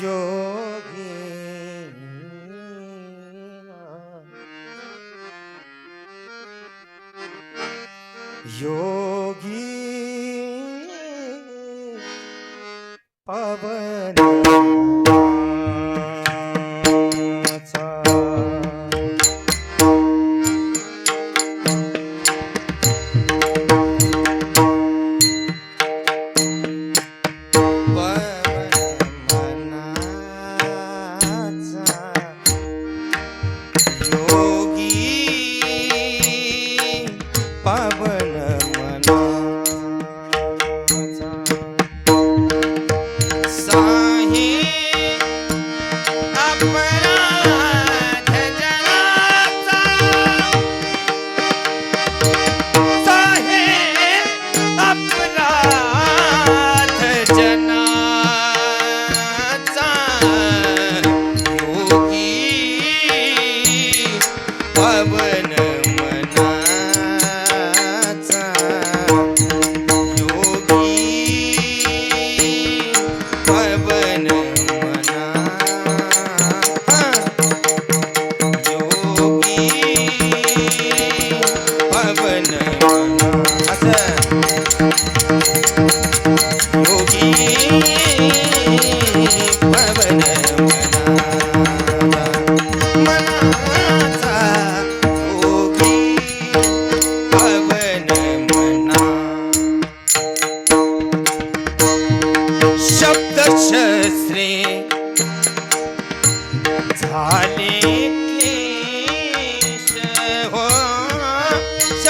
yogi yogi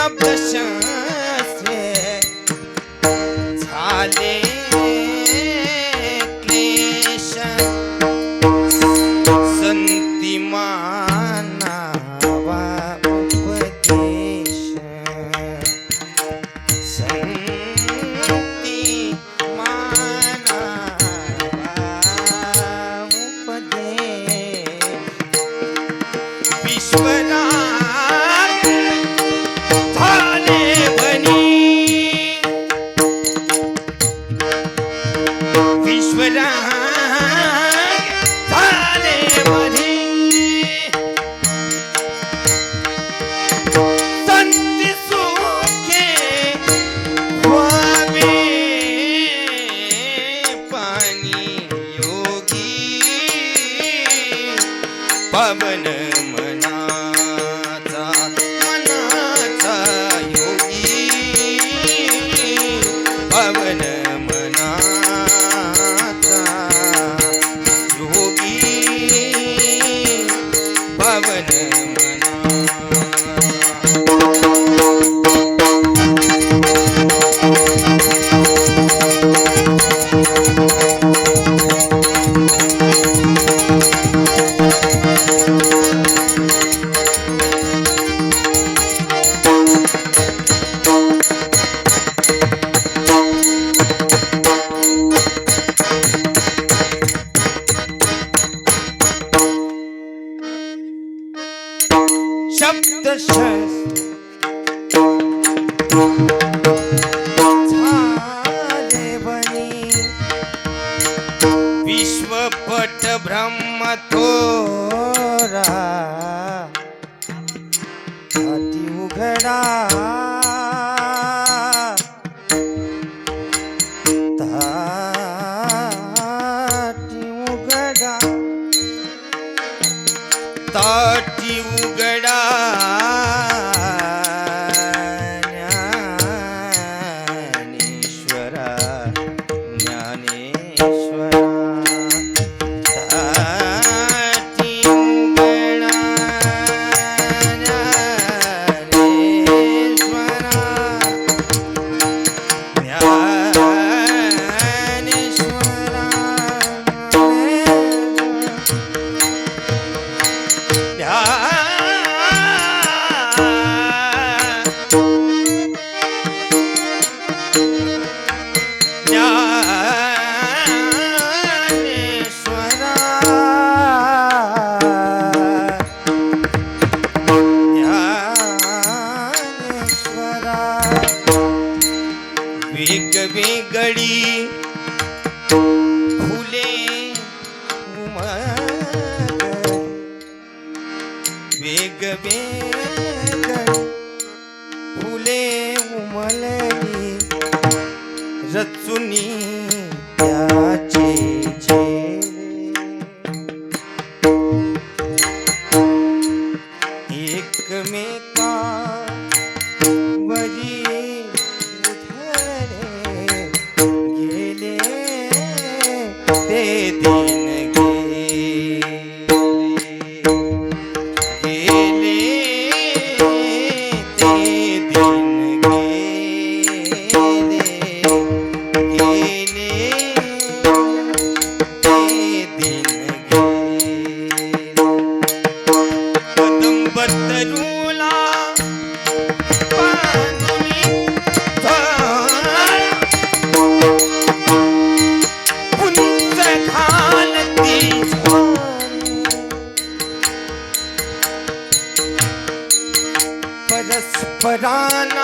शब्द शास्त्रे झाले. করা वेग वेग फुले उमलली रचुनी त्या But I'm.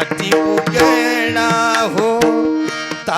जाती उगेणा हो ता